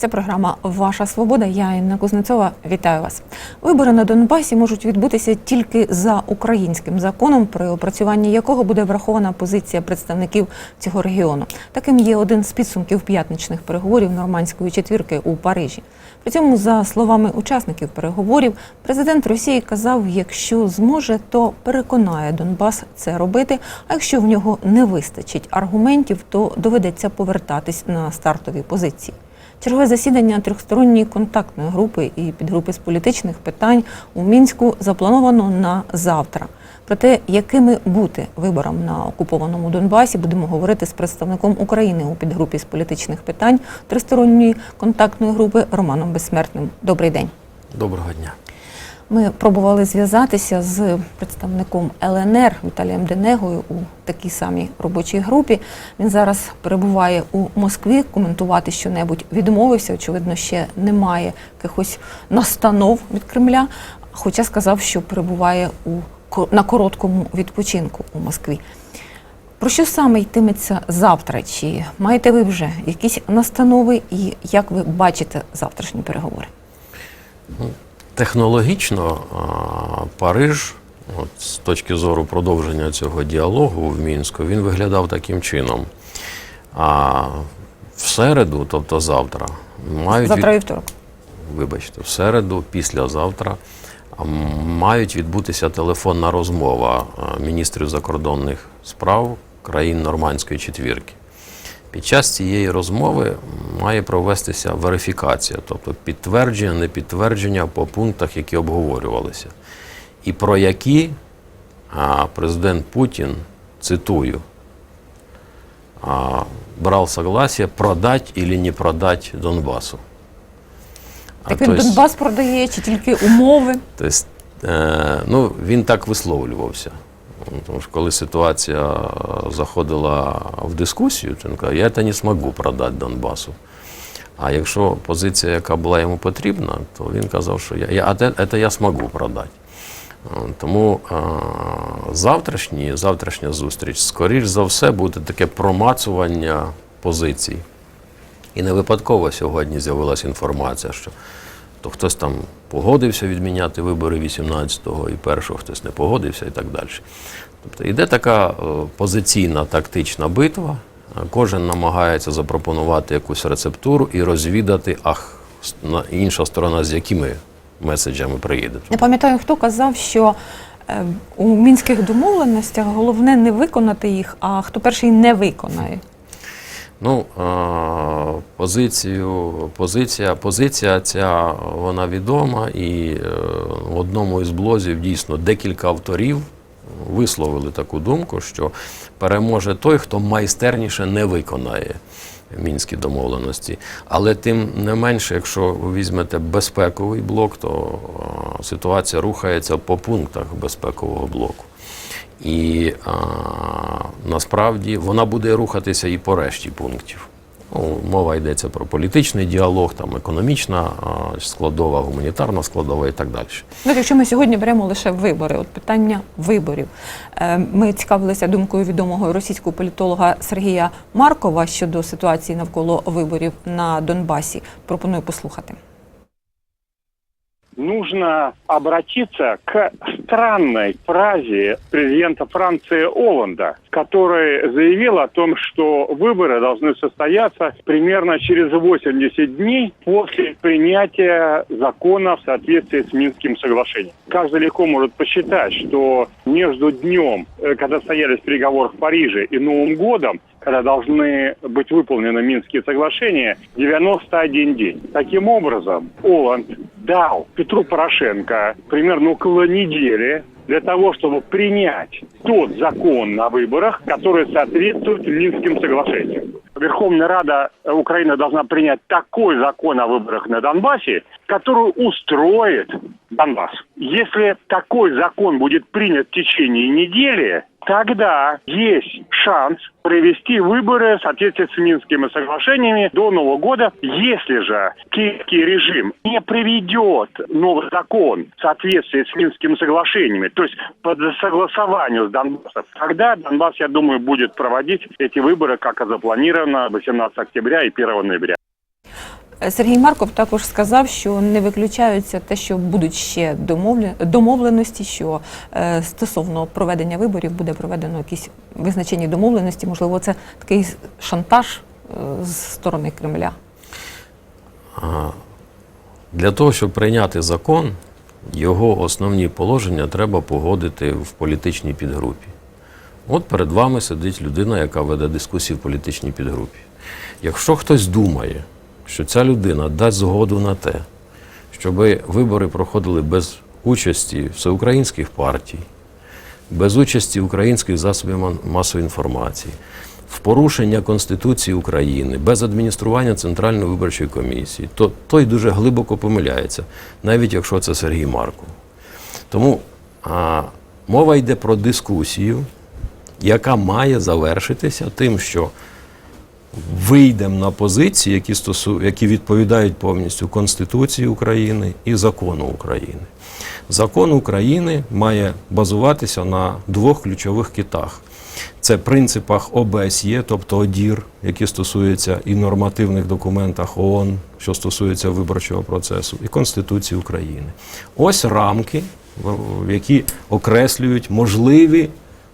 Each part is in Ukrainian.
Це програма Ваша Свобода. Я Інна Кузнецова. Вітаю вас. Вибори на Донбасі можуть відбутися тільки за українським законом, при опрацюванні якого буде врахована позиція представників цього регіону. Таким є один з підсумків п'ятничних переговорів нормандської четвірки у Парижі. При цьому, за словами учасників переговорів, президент Росії казав, якщо зможе, то переконає Донбас це робити. А якщо в нього не вистачить аргументів, то доведеться повертатись на стартові позиції. Чергове засідання трьохсторонньої контактної групи і підгрупи з політичних питань у мінську заплановано на завтра. Про те, якими бути виборам на окупованому Донбасі, будемо говорити з представником України у підгрупі з політичних питань тристоронньої контактної групи Романом Безсмертним. Добрий день. Доброго дня. Ми пробували зв'язатися з представником ЛНР Віталієм Денегою у такій самій робочій групі. Він зараз перебуває у Москві. Коментувати щонебудь відмовився. Очевидно, ще немає якихось настанов від Кремля. Хоча сказав, що перебуває у на короткому відпочинку у Москві. Про що саме йтиметься завтра? Чи маєте ви вже якісь настанови, і як ви бачите завтрашні переговори? Технологічно Париж, от, з точки зору продовження цього діалогу в Мінську, він виглядав таким чином. А в середу, тобто завтра, мають Завтра від- вівторок. вибачте, в середу, післязавтра мають відбутися телефонна розмова міністрів закордонних справ країн Нормандської четвірки. Під час цієї розмови має провестися верифікація, тобто підтвердження, непідтвердження по пунктах, які обговорювалися. І про які президент Путін, цитую, брав согласие продать или не продать Донбасу. Так він Донбас продає чи тільки умови? Тобто, ну, він так висловлювався. Тому що коли ситуація заходила в дискусію, він казав, я це не зможу продати Донбасу. А якщо позиція, яка була йому потрібна, то він казав, що я, я, а це я зможу продати. Е, Тому е, завтрашні, завтрашня зустріч, скоріш за все, буде таке промацування позицій. І не випадково сьогодні з'явилася інформація, що то хтось там погодився відміняти вибори 18-го і першого, хтось не погодився і так далі. Тобто йде така е, позиційна тактична битва. Е, Кожен намагається запропонувати якусь рецептуру і розвідати, ах, інша сторона з якими меседжами приїде. Не пам'ятаю, хто казав, що е, у мінських домовленостях головне не виконати їх, а хто перший не виконає. Ну, позицію, позиція, позиція ця вона відома, і е, в одному із блозів дійсно декілька авторів висловили таку думку, що переможе той, хто майстерніше не виконає мінські домовленості. Але тим не менше, якщо ви візьмете безпековий блок, то ситуація рухається по пунктах безпекового блоку. І а, насправді вона буде рухатися і по решті пунктів. Ну, мова йдеться про політичний діалог, там економічна а, складова, гуманітарна складова і так далі. Ну, якщо ми сьогодні беремо лише вибори, от питання виборів. Е, Ми цікавилися думкою відомого російського політолога Сергія Маркова щодо ситуації навколо виборів на Донбасі. Пропоную послухати. Нужно обратиться к странной фразе президента Франции Оланда, который заявил о том, что выборы должны состояться примерно через 80 дней после принятия закона в соответствии с Минским соглашением. Каждый легко может посчитать, что между днем, э, когда состоялись переговоры в Париже, и Новым годом, должны быть выполнены Минские соглашения, 91 день. Таким образом, Оланд дал Петру Порошенко примерно около недели для того, чтобы принять тот закон на выборах, который соответствует Минским соглашениям. Верховная Рада э, Украины должна принять такой закон о выборах на Донбассе, который устроит Донбасс. Если такой закон будет принят в течение недели, тогда есть шанс провести выборы в соответствии с Минскими соглашениями до Нового года. Если же киевский режим не приведет новый закон в соответствии с Минскими соглашениями, то есть под согласованию с Донбассом, тогда Донбасс, я думаю, будет проводить эти выборы, как и запланировано 18 октября и 1 ноября. Сергій Марков також сказав, що не виключаються те, що будуть ще домовленості, що е, стосовно проведення виборів буде проведено якісь визначені домовленості. Можливо, це такий шантаж е, з сторони Кремля. Для того, щоб прийняти закон, його основні положення треба погодити в політичній підгрупі. От перед вами сидить людина, яка веде дискусії в політичній підгрупі. Якщо хтось думає, що ця людина дасть згоду на те, щоб вибори проходили без участі всеукраїнських партій, без участі українських засобів масової інформації, в порушення Конституції України, без адміністрування Центральної виборчої комісії, то той дуже глибоко помиляється, навіть якщо це Сергій Марков. Тому а, мова йде про дискусію, яка має завершитися тим, що вийдемо на позиції, які, стосу... які відповідають повністю Конституції України і закону України. Закон України має базуватися на двох ключових китах. Це принципах ОБСЄ, тобто ОДІР, які стосуються і нормативних документах ООН, що стосується виборчого процесу, і Конституції України. Ось рамки, які окреслюють можливі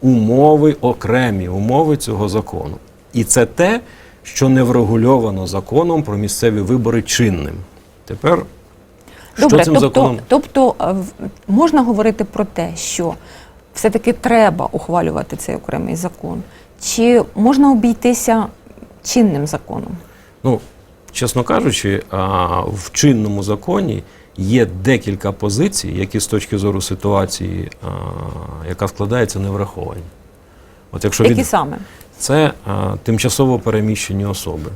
умови, окремі умови цього закону. І це те, що не врегульовано законом про місцеві вибори чинним. Тепер Добре, що цим тобто, законом? тобто е, можна говорити про те, що все-таки треба ухвалювати цей окремий закон, чи можна обійтися чинним законом? Ну, чесно кажучи, в чинному законі є декілька позицій, які з точки зору ситуації, а, яка складається, не враховані. От якщо Які від... саме? Це а, тимчасово переміщені особи,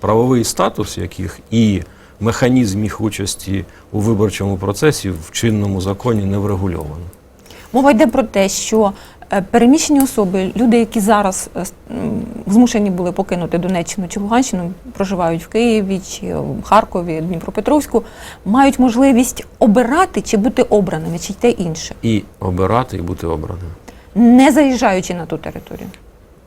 правовий статус яких і механізм їх участі у виборчому процесі в чинному законі не врегульовано. Мова йде про те, що е, переміщені особи, люди, які зараз е, змушені були покинути Донеччину чи Луганщину, проживають в Києві чи в Харкові, Дніпропетровську, мають можливість обирати чи бути обраними, чи те інше, І обирати, і бути обраним. не заїжджаючи на ту територію.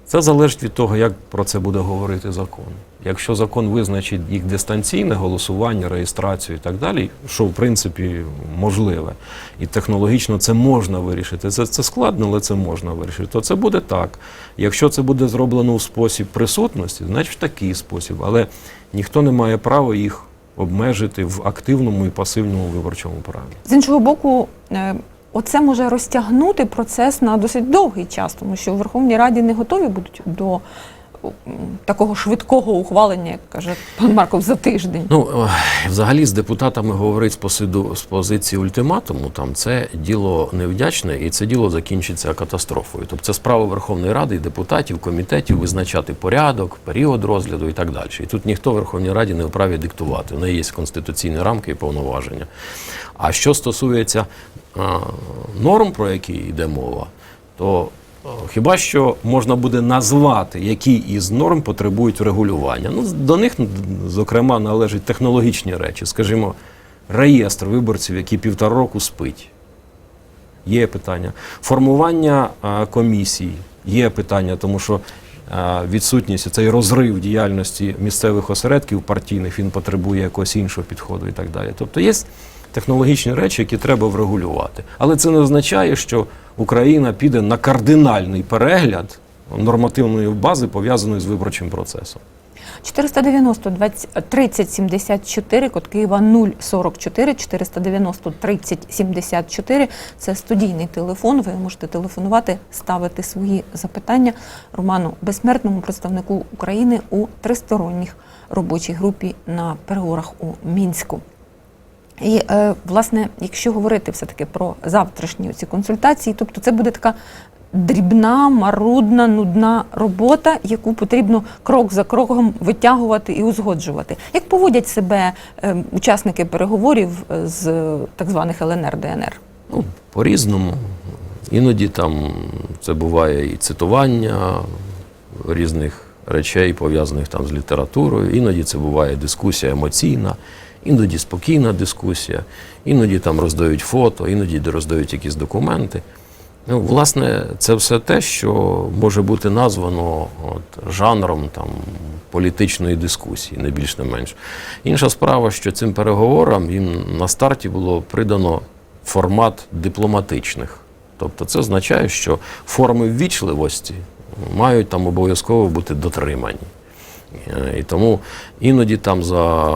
Це залежить від того, як про це буде говорити закон. Якщо закон визначить їх дистанційне голосування, реєстрацію і так далі, що в принципі можливе, і технологічно це можна вирішити. Це, це складно, але це можна вирішити. То це буде так. Якщо це буде зроблено у спосіб присутності, значить в такий спосіб. Але ніхто не має права їх обмежити в активному і пасивному виборчому праві. З іншого боку, е, оце може розтягнути процес на досить довгий час, тому що в Верховній Раді не готові будуть до такого швидкого ухвалення, як каже пан Марков, за тиждень. Ну, е, взагалі, з депутатами говорить з, посиду, з позиції ультиматуму, там це діло невдячне і це діло закінчиться катастрофою. Тобто це справа Верховної Ради, і депутатів, комітетів визначати порядок, період розгляду і так далі. І тут ніхто в Верховній Раді не вправі диктувати. У неї є конституційні рамки і повноваження. А що стосується норм, про які йде мова, то Хіба що можна буде назвати, які із норм потребують регулювання. Ну, до них, зокрема, належать технологічні речі. Скажімо, реєстр виборців, який півтора року спить. Є питання. Формування комісій є питання, тому що відсутність цей розрив діяльності місцевих осередків партійних він потребує якогось іншого підходу і так далі. Тобто є технологічні речі, які треба врегулювати. Але це не означає, що Україна піде на кардинальний перегляд нормативної бази, пов'язаної з виборчим процесом. 490 20, 30 74, код Києва 044, 490 30 74. Це студійний телефон. Ви можете телефонувати, ставити свої запитання Роману Безсмертному, представнику України у тристоронніх робочій групі на переговорах у Мінську. І е, власне, якщо говорити все-таки про завтрашні ці консультації, тобто це буде така дрібна, марудна, нудна робота, яку потрібно крок за кроком витягувати і узгоджувати. Як поводять себе е, учасники переговорів е, з так званих ЛНР ДНР? Ну, по-різному. Іноді там це буває і цитування різних речей, пов'язаних там з літературою, іноді це буває дискусія емоційна, іноді спокійна дискусія, іноді там роздають фото, іноді роздають якісь документи. Ну, власне, це все те, що може бути названо от, жанром там, політичної дискусії, не більш не менш. Інша справа, що цим переговорам їм на старті було придано формат дипломатичних. Тобто це означає, що форми ввічливості мають там обов'язково бути дотримані. Е, І тому іноді там за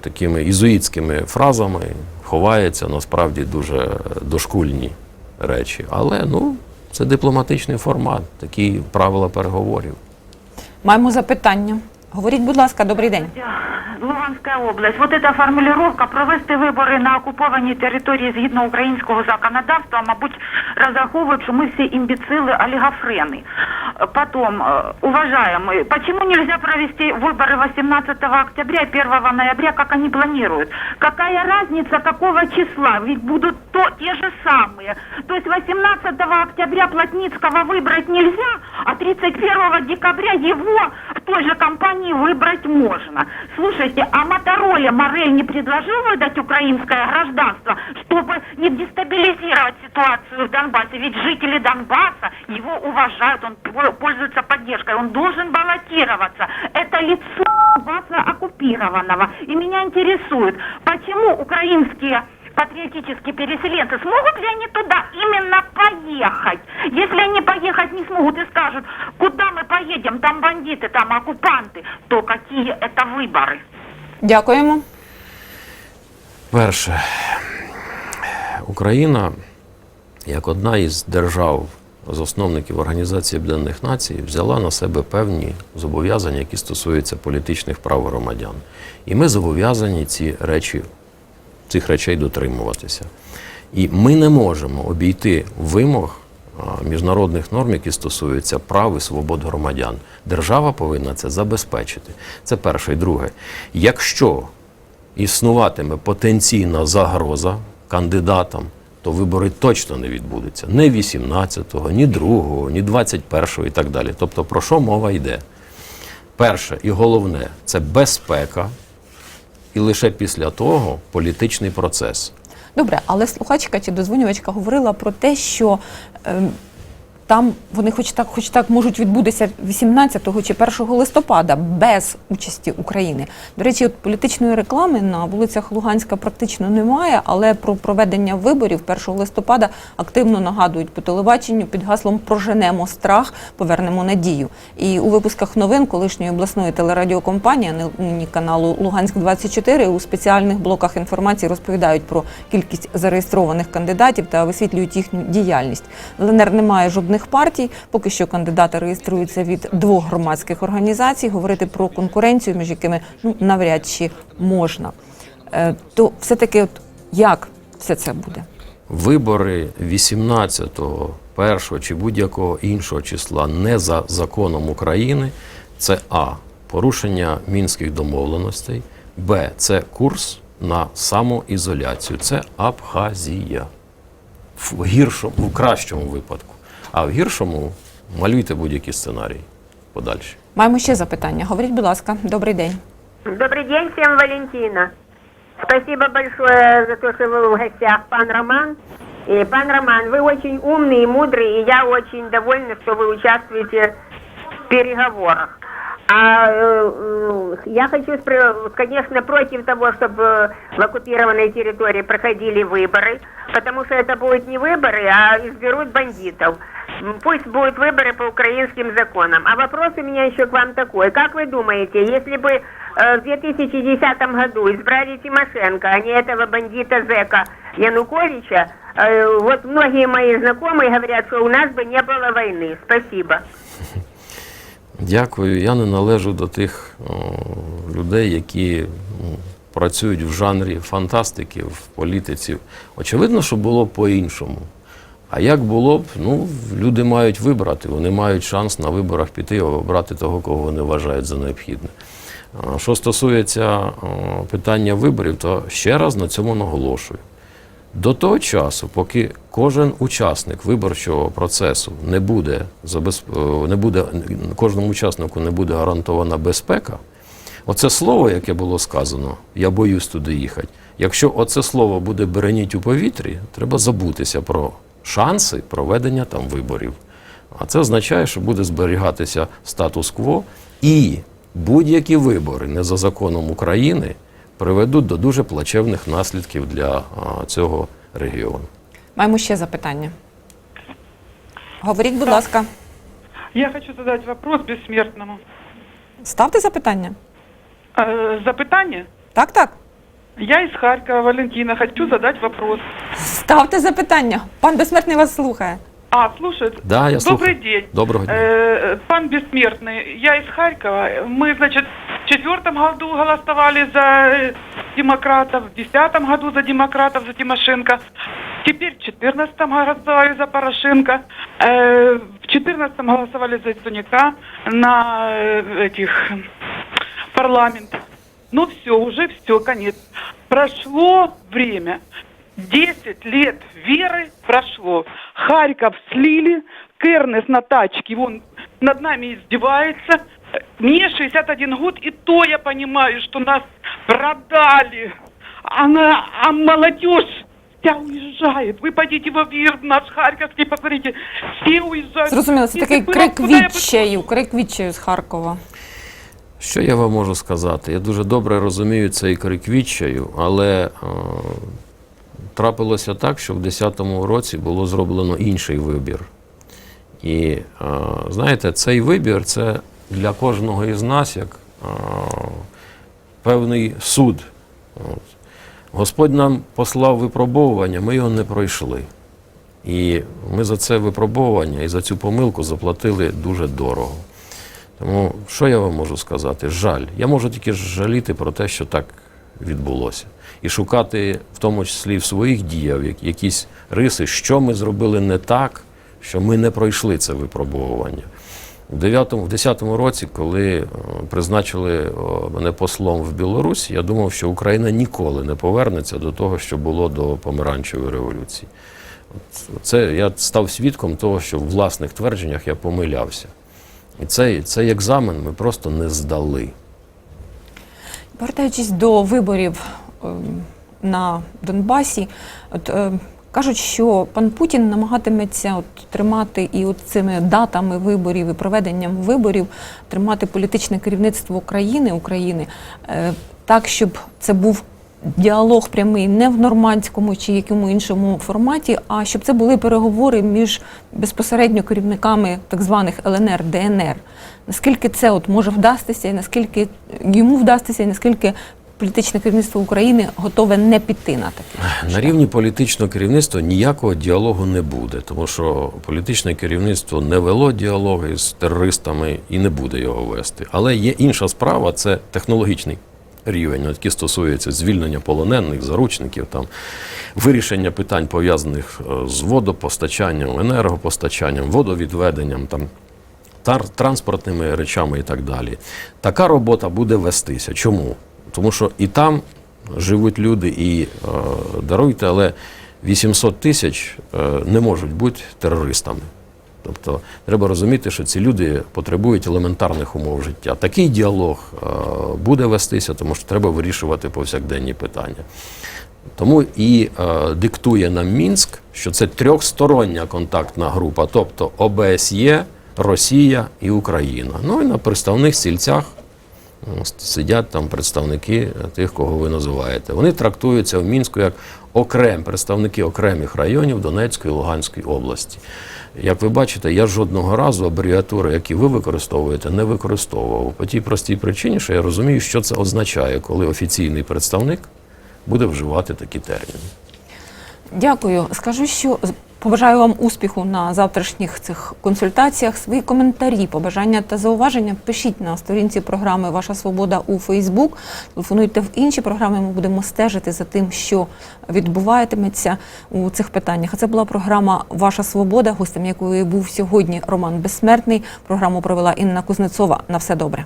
такими ізуїтськими фразами ховаються насправді дуже дошкульні речі. Але ну, це дипломатичний формат, такі правила переговорів. Маємо запитання. Говоріть, будь ласка, добрий день. Луганська область. Вот эта формулировка провести вибори на окупованій території згідно українського законодавства, мабуть, розраховують, що ми всі імбіцили, олігофрени. Э, Потом, э, уважаемые, почему нельзя провести выборы 18 октября и 1 ноября, как они планируют? Какая разница, какого числа? Ведь будут то, те же самые. То есть 18 октября Плотницкого выбрать нельзя, а 31 декабря его в той же компании выбрать можно. Слушайте, а Мотороле Морель не предложил выдать украинское гражданство, чтобы не дестабилизировать ситуацию в Донбассе? Ведь жители Донбасса его уважают, он пол- пользуется поддержкой, он должен баллотироваться. Это лицо Донбасса оккупированного. И меня интересует, почему украинские патриотические переселенцы, смогут ли они туда именно поехать? Если они поехать не смогут и скажут, куда мы поедем, там бандиты, там оккупанты, то какие это выборы? Дякуємо. Перше, Україна, як одна із держав, засновників Організації Об'єднаних Націй, взяла на себе певні зобов'язання, які стосуються політичних прав громадян. І ми зобов'язані ці речі, цих речей дотримуватися. І ми не можемо обійти вимог міжнародних норм, які стосуються прав і свобод громадян. Держава повинна це забезпечити. Це перше. І друге, якщо існуватиме потенційна загроза кандидатам, то вибори точно не відбудуться. Не 18-го, ні 2-го, ні 21-го і так далі. Тобто, про що мова йде? Перше і головне це безпека, і лише після того політичний процес. Добре, але слухачка чи дозвонювачка говорила про те, що ем, там вони хоч так, хоч так можуть відбутися 18 чи 1 листопада без участі України. До речі, от політичної реклами на вулицях Луганська практично немає, але про проведення виборів 1 листопада активно нагадують по телебаченню під гаслом Проженемо страх, повернемо надію. І у випусках новин колишньої обласної телерадіокомпанії, нині каналу Луганськ 24 у спеціальних блоках інформації розповідають про кількість зареєстрованих кандидатів та висвітлюють їхню діяльність. ЛНР немає жодних партій. Поки що кандидати реєструються від двох громадських організацій. Говорити про конкуренцію, між якими ну навряд чи можна. Е, то все таки, от як все це буде? Вибори 18-го, 1 чи будь-якого іншого числа не за законом України це А. Порушення мінських домовленостей, Б. Це курс на самоізоляцію. Це Абхазія. В гіршому, в кращому випадку. А в гіршому малюйте будь-які сценарії подальші. Маємо ще запитання. Говоріть, будь ласка, добрий день. Добрый день всем, Валентина. Спасибо большое за то, что вы в гостях, пан Роман. И, пан Роман, вы очень умный и мудрый, и я очень довольна, что вы участвуете в переговорах. А э, э, я хочу, спро- конечно, против того, чтобы в оккупированной территории проходили выборы, потому что это будут не выборы, а изберут бандитов. М, Пусть будут выборы по украинским законам. А вопрос у меня еще к вам такой. Как вы думаете, если бы э, в 2010 году избрали Тимошенко, а не этого бандита Зека Януковича, э, вот многие мои знакомые говорят, что у нас бы не было войны. Спасибо. Дякую. Я не належу до тих о, людей, які ну, працюють в жанрі фантастики, в політиці. Очевидно, що було б по-іншому. А як було б, ну, люди мають вибрати, вони мають шанс на виборах піти і обрати того, кого вони вважають за необхідне. Що стосується питання виборів, то ще раз на цьому наголошую. До того часу, поки кожен учасник виборчого процесу не буде е, не буде кожному учаснику не буде гарантована безпека, оце слово, яке було сказано, я боюсь туди їхати. Якщо оце слово буде береніть у повітрі, треба забутися про шанси проведення там виборів. А це означає, що буде зберігатися статус-кво, і будь-які вибори не за законом України приведуть до дуже плачевних наслідків для а, цього регіону. Маємо ще запитання. Говоріть, будь ласка, Я хочу задать вопрос бессмертному. ставте запитання. Э, запытание? Так, так. Я из Харькова, Валентина, хочу задать вопрос. Ставте запитання. Пан безсмертний вас слухає. А, слушает. Да, я Добрый слухаю. день. Доброго дня. Э, пан Бессмертный, я из Харькова. Мы, значит, в четвертом году голосовали за э, демократов, в десятом году за демократов, за Тимошенко. Теперь в четырнадцатом голосовали за Порошенко. Э, в четырнадцатом голосовали за Цуняка на э, этих э, парламент. Ну все, уже все, конец. Прошло время. 10 лет веры прошло. Харьков слили, Кернес на тачке, вон над нами издевается. Мне 61 год, и то я понимаю, что нас продали. Она, а молодежь вся уезжает. Вы пойдите в Авир, наш Харьковский, посмотрите, все уезжают. Зрозуміло, це Если такий было крик куда, я бы відчаю, крик відчаю з Харкова. Що я вам можу сказати? Я дуже добре розумію цей крик відчаю, але е, трапилося так, що в 2010 році було зроблено інший вибір. І е, знаєте, цей вибір це для кожного із нас як е, певний суд. От. Господь нам послав випробовування, ми його не пройшли. І ми за це випробовування і за цю помилку заплатили дуже дорого. Тому що я вам можу сказати? Жаль. Я можу тільки жаліти про те, що так відбулося. І шукати, в тому числі в своїх діях, якісь риси, що ми зробили не так, що ми не пройшли це випробовування. У 9-му, в 10-му році, коли е, призначили мене послом в Білорусь, я думав, що Україна ніколи не повернеться до того, що було до помаранчевої революції. Це я став свідком того, що в власних твердженнях я помилявся. І цей, цей екзамен ми просто не здали. Повертаючись до виборів ем, на Донбасі, от е, кажуть, що пан Путін намагатиметься от тримати і от цими датами виборів і проведенням виборів тримати політичне керівництво країни України е, так, щоб це був. Діалог прямий не в нормандському чи якому іншому форматі, а щоб це були переговори між безпосередньо керівниками так званих ЛНР, ДНР. Наскільки це от може вдастися, і наскільки йому вдастися, і наскільки політичне керівництво України готове не піти на таке? На рівні політичного керівництва ніякого діалогу не буде, тому що політичне керівництво не вело діалоги з терористами і не буде його вести. Але є інша справа це технологічний рівень, от який стосується звільнення полонених, заручників, там, вирішення питань, пов'язаних е, з водопостачанням, енергопостачанням, водовідведенням. Там, транспортними речами і так далі. Така робота буде вестися. Чому? Тому що і там живуть люди, і е, даруйте, але 800 тисяч е, не можуть бути терористами. Тобто треба розуміти, що ці люди потребують елементарних умов життя. Такий діалог е, буде вестися, тому що треба вирішувати повсякденні питання. Тому і е, диктує нам Мінськ, що це трьохстороння контактна група, тобто ОБСЄ, Росія і Україна. Ну і на представних стільцях сидять там представники тих, кого ви називаєте. Вони трактуються в Мінську як окрем, представники окремих районів Донецької і Луганської області. Як ви бачите, я жодного разу абревіатури, які ви використовуєте, не використовував. По тій простій причині, що я розумію, що це означає, коли офіційний представник буде вживати такі терміни. Дякую. Скажу, що побажаю вам успіху на завтрашніх цих консультаціях. Свої коментарі, побажання та зауваження пишіть на сторінці програми Ваша Свобода у Фейсбук. Телефонуйте в інші програми. Ми будемо стежити за тим, що відбуватиметься у цих питаннях. А це була програма Ваша Свобода, гостем якої був сьогодні Роман Безсмертний. Програму провела Інна Кузнецова. На все добре.